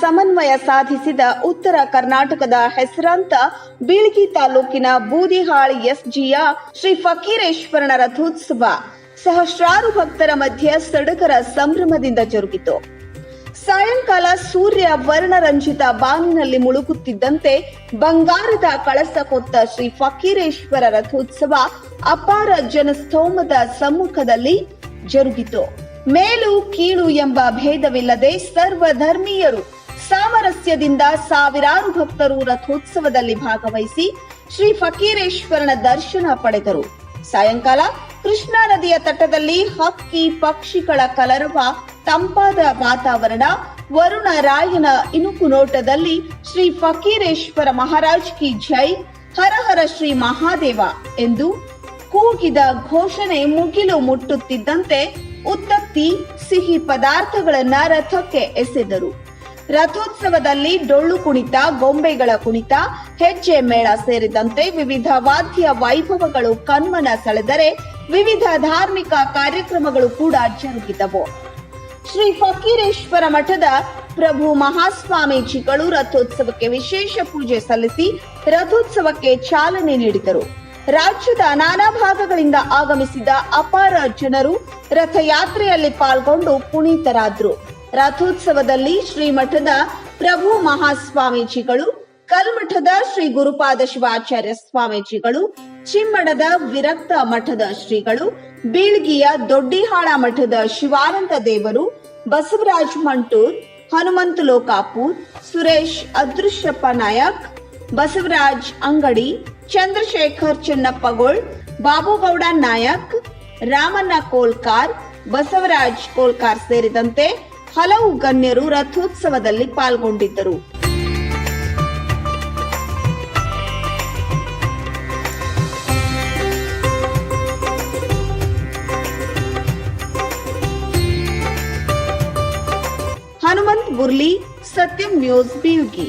ಸಮನ್ವಯ ಸಾಧಿಸಿದ ಉತ್ತರ ಕರ್ನಾಟಕದ ಹೆಸರಾಂತ ಬೀಳ್ಗಿ ತಾಲೂಕಿನ ಬೂದಿಹಾಳ್ ಎಸ್ಜಿಯ ಶ್ರೀ ಫಕೀರೇಶ್ವರನ ರಥೋತ್ಸವ ಸಹಸ್ರಾರು ಭಕ್ತರ ಮಧ್ಯೆ ಸಡಗರ ಸಂಭ್ರಮದಿಂದ ಜರುಗಿತು. ಸಾಯಂಕಾಲ ಸೂರ್ಯ ವರ್ಣರಂಜಿತ ಬಾನಿನಲ್ಲಿ ಮುಳುಗುತ್ತಿದ್ದಂತೆ ಬಂಗಾರದ ಕಳಸ ಹೊತ್ತ ಶ್ರೀ ಫಕೀರೇಶ್ವರ ರಥೋತ್ಸವ ಅಪಾರ ಜನಸ್ತೋಮದ ಸಮ್ಮುಖದಲ್ಲಿ ಜರುಗಿತು. ಮೇಲು ಕೀಳು ಎಂಬ ಭೇದವಿಲ್ಲದೆ ಸರ್ವ ಧರ್ಮೀಯರು ಸಾಮರಸ್ಯದಿಂದ ಸಾವಿರಾರು ಭಕ್ತರು ರಥೋತ್ಸವದಲ್ಲಿ ಭಾಗವಹಿಸಿ ಶ್ರೀ ಫಕೀರೇಶ್ವರನ ದರ್ಶನ ಪಡೆದರು. ಸಾಯಂಕಾಲ ಕೃಷ್ಣಾ ನದಿಯ ತಟದಲ್ಲಿ ಹಕ್ಕಿ ಪಕ್ಷಿಗಳ ಕಲರವ ತಂಪಾದ ವಾತಾವರಣ ವರುಣ ರಾಯನ ಇನುಕು ನೋಟದಲ್ಲಿ ಶ್ರೀ ಫಕೀರೇಶ್ವರ ಮಹಾರಾಜ್ ಕಿ ಜೈ, ಹರ ಹರ ಶ್ರೀ ಮಹಾದೇವ ಎಂದು ಕೂಗಿದ ಘೋಷಣೆ ಮುಗಿಲು ಮುಟ್ಟುತ್ತಿದ್ದಂತೆ ಉತ್ತತ್ತಿ ಸಿಹಿ ಪದಾರ್ಥಗಳನ್ನ ರಥಕ್ಕೆ ಎಸೆದರು. ರಥೋತ್ಸವದಲ್ಲಿ ಡೊಳ್ಳು ಕುಣಿತ, ಗೊಂಬೆಗಳ ಕುಣಿತ, ಹೆಜ್ಜೆ ಮೇಳ ಸೇರಿದಂತೆ ವಿವಿಧ ವಾದ್ಯ ವೈಭವಗಳು ಕಣ್ಮನ ಸೆಳೆದರೆ ವಿವಿಧ ಧಾರ್ಮಿಕ ಕಾರ್ಯಕ್ರಮಗಳು ಕೂಡ ಜರುಗಿದವು. ಶ್ರೀ ಫಕೀರೇಶ್ವರ ಮಠದ ಪ್ರಭು ಮಹಾಸ್ವಾಮೀಜಿಗಳು ರಥೋತ್ಸವಕ್ಕೆ ವಿಶೇಷ ಪೂಜೆ ಸಲ್ಲಿಸಿ ರಥೋತ್ಸವಕ್ಕೆ ಚಾಲನೆ ನೀಡಿದರು. ರಾಜ್ಯದ ನಾನಾ ಭಾಗಗಳಿಂದ ಆಗಮಿಸಿದ ಅಪಾರ ಜನರು ರಥಯಾತ್ರೆಯಲ್ಲಿ ಪಾಲ್ಗೊಂಡು ಪುನೀತರಾದ್ರು. ರಥೋತ್ಸವದಲ್ಲಿ ಶ್ರೀಮಠದ ಪ್ರಭು ಮಹಾಸ್ವಾಮೀಜಿಗಳು, ಕಲ್ಮಠದ ಶ್ರೀ ಗುರುಪಾದ ಶಿವಾಚಾರ್ಯ ಸ್ವಾಮೀಜಿಗಳು, ಚಿಮ್ಮಡದ ವಿರಕ್ತ ಮಠದ ಶ್ರೀಗಳು, ಬೀಳ್ಗಿಯ ದೊಡ್ಡಿಹಾಳ ಮಠದ ಶಿವಾನಂದ ದೇವರು, ಬಸವರಾಜ್ ಮಂಟೂರ್ ಹನುಮಂತ ಲೋಕಾಪುರ್ ಸುರೇಶ್ ಅದೃಶ್ಯಪ್ಪ ನಾಯಕ್ ಬಸವರಾಜ್ ಅಂಗಡಿ, ಚಂದ್ರಶೇಖರ್ ಚನ್ನಪ್ಪಗೋಳ್, ಬಾಬುಗೌಡ ನಾಯಕ್, ರಾಮಣ್ಣ ಕೋಲ್ಕಾರ್, ಬಸವರಾಜ್ ಕೋಲ್ಕಾರ್ ಸೇರಿದಂತೆ ಹಲವು ಗಣ್ಯರು ರಥೋತ್ಸವದಲ್ಲಿ ಪಾಲ್ಗೊಂಡಿದ್ದರು. ಹನುಮಂತ್ ಬುರ್ಲಿ ಸತ್ಯಂ ನ್ಯೂಸ್ ಬೀಳ್ಗಿ